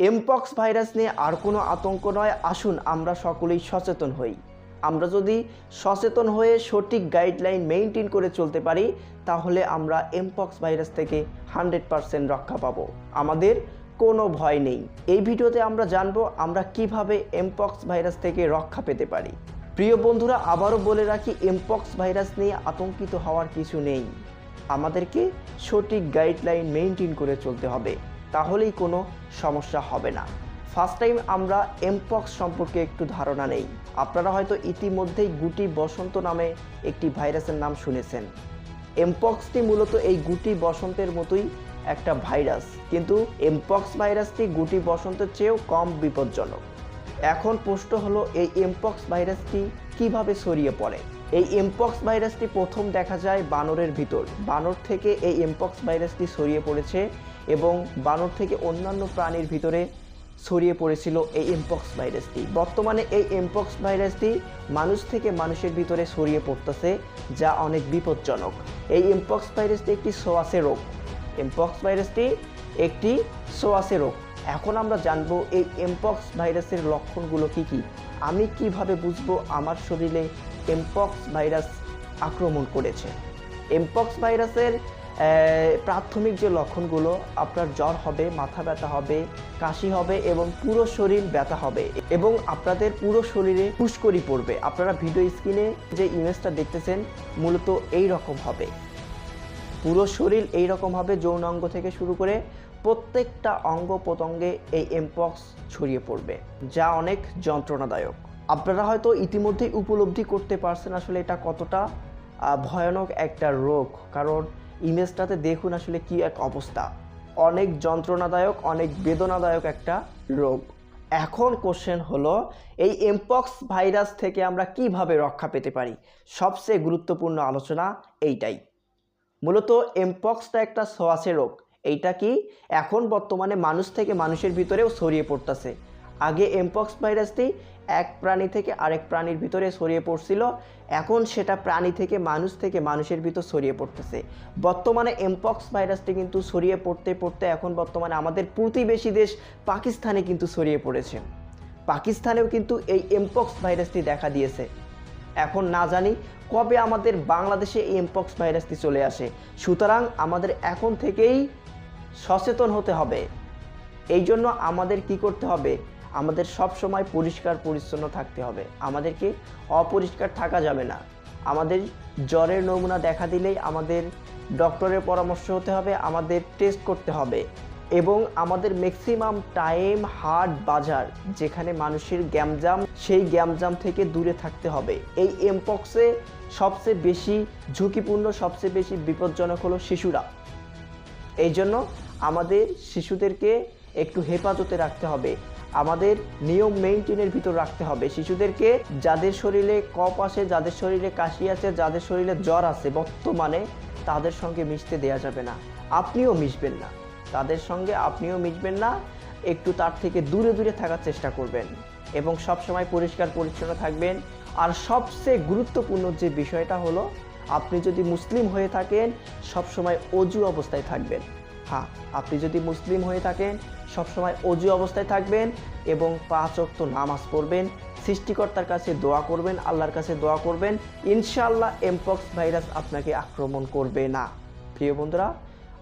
Mpox virus নিয়ে আর কোনো আতঙ্ক নয়। আসুন আমরা সকলেই সচেতন হই। আমরা যদি সচেতন হয়ে সঠিক গাইডলাইন মেনটেন করে চলতে পারি, তাহলে আমরা এমপক্স ভাইরাস থেকে হান্ড্রেড পারসেন্ট রক্ষা পাবো। আমাদের কোনো ভয় নেই। এই ভিডিওতে আমরা জানব আমরা কীভাবে এমপক্স ভাইরাস থেকে রক্ষা পেতে পারি। প্রিয় বন্ধুরা, আবারও বলে রাখি এমপক্স ভাইরাস নিয়ে আতঙ্কিত হওয়ার কিছু নেই। আমাদেরকে সঠিক গাইডলাইন মেনটেন করে চলতে হবে। তাহলেই কোনো সমস্যা হবে না। ফার্স্ট টাইম আমরা এমপক্স সম্পর্কে একটু ধারণা নেই। আপনারা হয়তো ইতিমধ্যেই গুটি বসন্ত নামে একটি ভাইরাসের নাম শুনেছেন। এমপক্সটি মূলত এই গুটি বসন্তের মতোই একটা ভাইরাস। কিন্তু এমপক্স ভাইরাসটি গুটি বসন্তের চেয়েও কম বিপজ্জনক। এখন প্রশ্ন হলো, এই এমপক্স ভাইরাসটি কীভাবে ছড়িয়ে পড়ে? এই এমপক্স ভাইরাসটি প্রথম দেখা যায় বানরের ভিতর। বানর থেকে এই এমপক্স ভাইরাসটি ছড়িয়ে পড়েছে এবং বানর থেকে অন্যান্য প্রাণীর ভিতরে ছড়িয়ে পড়েছিল এই এমপক্স ভাইরাসটি। বর্তমানে এই এমপক্স ভাইরাসটি মানুষ থেকে মানুষের ভিতরে ছড়িয়ে পড়তেছে, যা অনেক বিপজ্জনক। এই এমপক্স ভাইরাসটি একটি সোয়াসে রোগ। এমপক্স ভাইরাসটি একটি সোয়াসে রোগ। এখন আমরা জানব এই এমপক্স ভাইরাসের লক্ষণগুলো কি কি। আমি কীভাবে বুঝব আমার শরীরে এমপক্স ভাইরাস আক্রমণ করেছে। এমপক্স ভাইরাসের প্রাথমিক যে লক্ষণগুলো, আপনার জ্বর হবে, মাথা ব্যথা হবে, কাশি হবে এবং পুরো শরীর ব্যথা হবে এবং আপনাদের পুরো শরীরে পুষ্করি পড়বে। আপনারা ভিডিও স্ক্রিনে যে ইমেজটা দেখতেছেন, মূলত এই রকম হবে। পুরো শরীর এই রকম হবে, যৌনাঙ্গ থেকে শুরু করে প্রত্যেকটা অঙ্গ প্রত্যঙ্গে এই এমপক্স ছড়িয়ে পড়বে, যা অনেক যন্ত্রণাদায়ক। আপনারা হয়তো ইতিমধ্যেই উপলব্ধি করতে পারছেন আসলে এটা কতটা ভয়ানক একটা রোগ। কারণ ইমেজটাতে দেখুন আসলে কি এক অবস্থা। অনেক যন্ত্রণাদায়ক, অনেক বেদনাদায়ক একটা রোগ। এখন কোশ্চেন হলো, এই এমপক্স ভাইরাস থেকে আমরা কীভাবে রক্ষা পেতে পারি? সবচেয়ে গুরুত্বপূর্ণ আলোচনা এইটাই। মূলত এমপক্সটা একটা সোয়াসে রোগ। এইটা কি এখন বর্তমানে মানুষ থেকে মানুষের ভিতরেও ছড়িয়ে পড়তেছে। আগে এমপক্স ভাইরাসটি এক প্রাণী থেকে আরেক প্রাণীর ভিতরে ছড়িয়ে পড়ছিল। এখন সেটা প্রাণী থেকে মানুষ থেকে মানুষের ভিতর ছড়িয়ে পড়তেছে। বর্তমানে এমপক্স ভাইরাসটি কিন্তু ছড়িয়ে পড়তে পড়তে এখন বর্তমানে আমাদের প্রতিবেশী দেশ পাকিস্তানে কিন্তু ছড়িয়ে পড়েছে। পাকিস্তানেও কিন্তু এই এমপক্স ভাইরাসটি দেখা দিয়েছে। এখন না জানি কবে আমাদের বাংলাদেশে এই এমপক্স ভাইরাসটি চলে আসে। সুতরাং আমাদের এখন থেকেই সচেতন হতে হবে। এই জন্য আমাদের কি করতে হবে? আমাদের সব সময় পরিষ্কার পরিচ্ছন্ন থাকতে হবে। আমাদেরকে অপরিষ্কার থাকা যাবে না। আমাদের জ্বরের নমুনা দেখা দিলেই আমাদের ডক্টরের পরামর্শ হতে হবে, আমাদের টেস্ট করতে হবে এবং আমাদের ম্যাক্সিমাম টাইম হাট বাজার, যেখানে মানুষের গ্যামজাম, সেই গ্যামজাম থেকে দূরে থাকতে হবে। এই এমপক্সে সবচেয়ে বেশি ঝুঁকিপূর্ণ, সবচেয়ে বেশি বিপজ্জনক হলো শিশুরা। এই জন্য আমাদের শিশুদেরকে একটু হেফাজতে রাখতে হবে। আমাদের নিয়ম মেনটেনের ভিতর রাখতে হবে। শিশুদেরকে যাদের শরীরে কপ আসে, যাদের শরীরে কাশি আছে যাদের শরীরে জ্বর আছে বর্তমানে তাদের সঙ্গে মিশতে দেয়া যাবে না। আপনিও মিশবেন না। তাদের সঙ্গে আপনিও মিশবেন না। একটু তার থেকে দূরে দূরে থাকার চেষ্টা করবেন এবং সবসময় পরিষ্কার পরিচ্ছন্ন থাকবেন। আর সবচেয়ে গুরুত্বপূর্ণ যে বিষয়টা হলো, আপনি যদি মুসলিম হয়ে থাকেন, সবসময় অজু অবস্থায় থাকবেন। হ্যাঁ আপনি যদি মুসলিম হয়ে থাকেন, সবসময় অজু অবস্থায় থাকবেন এবং পাঁচ অক্ত নামাজ পড়বেন। সৃষ্টিকর্তার কাছে দোয়া করবেন, আল্লাহর কাছে দোয়া করবেন। ইনশাল্লাহ এমপক্স ভাইরাস আপনাকে আক্রমণ করবে না। প্রিয় বন্ধুরা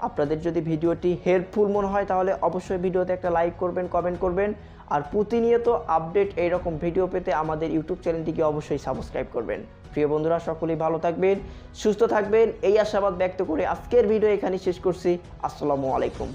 আপনাদের যদি ভিডিওটি হেল্পফুল মনে হয়, তাহলে অবশ্যই ভিডিওতে একটা লাইক করবেন কমেন্ট করবেন। আর প্রতিনিয়ত আপডেট এইরকম ভিডিও পেতে আমাদের ইউটিউব চ্যানেলটিকে অবশ্যই সাবস্ক্রাইব করবেন। প্রিয় বন্ধুরা, সকলেই ভালো থাকবেন, সুস্থ থাকবেন। এই আশাবাদ ব্যক্ত করে আজকের ভিডিও এখানে শেষ করছি। আসসালামু আলাইকুম।